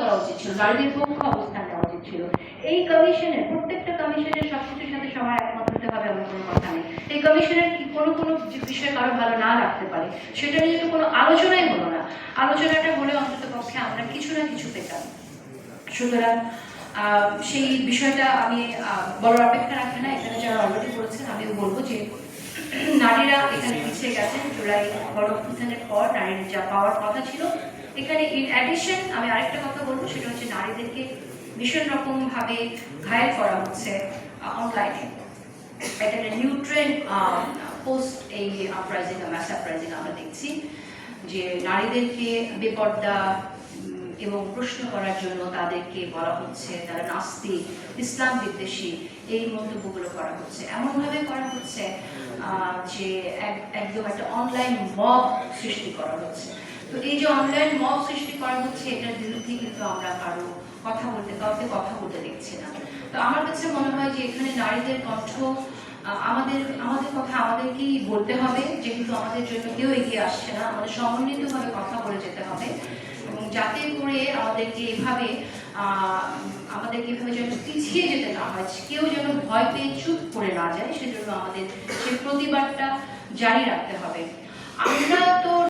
করা উচিত ছিল নারীদের পক্ষে অবস্থান নেওয়া উচিত ছিল। এই কমিশনের, প্রত্যেকটা কমিশনের সব কিছুর সাথে সবার একমত হতে হবে এমন কোনো কথা নেই। এই কমিশনের কি কোনো কোনো বিষয় কারও ভালো না লাগতে পারে, সেটা নিয়ে তো কোনো আলোচনাই হলো না। আলোচনাটা হলে অন্তত পক্ষে আমরা কিছু না কিছু পেতাম। সুতরাং সেই বিষয়টা আমি বলার অপেক্ষা রাখি না। এখানে যারা অলরেডি করেছেন আমিও বলব যে নারীরা এখানে পিছিয়ে গেছেন। জুলাই গণ পর নারীর যা পাওয়ার কথা ছিল এখানে ইন অ্যাডিশন আমি আরেকটা কথা বলব, সেটা হচ্ছে নারীদেরকে ভীষণ রকম ভাবে ঘায়েল করা হচ্ছে অনলাইনে এটা একটা নিউ পোস্ট এই আপরাইজিং ম্যাস আপরাইজিং আমরা দেখছি, যে নারীদেরকে বেপর্দা এবং প্রশ্ন করার জন্য তাদেরকে বলা হচ্ছে, তারা নাস্তিক, ইসলাম বিদ্বেষী, এই মন্তব্যগুলো করা হচ্ছে। এমনভাবে করা হচ্ছে যে এক- একদম একটা অনলাইন মব সৃষ্টি করা হচ্ছে। তো এই যে অনলাইন মব সৃষ্টি করা হচ্ছে, এটার বিরুদ্ধে কিন্তু আমরা কারও কথা বলতে, কাউকে কথা বলতে দেখছি না। তো আমার কাছে মনে হয় যে এখানে নারীদের কণ্ঠ আমাদের আমাদের কথা আমাদেরকেই বলতে হবে যেহেতু আমাদের জন্য কেউ এগিয়ে আসছে না, আমাদের সমন্বিতভাবে কথা বলে যেতে হবে। এবং যাতে করে আমাদেরকে এভাবে আমাদেরকে এভাবে যেন পিছিয়ে যেতে না হয়, কেউ যেন ভয় পেয়ে চুপ করে না যায়, সেজন্য আমাদের সেই প্রতিবাদটা জারি রাখতে হবে। আমরা তো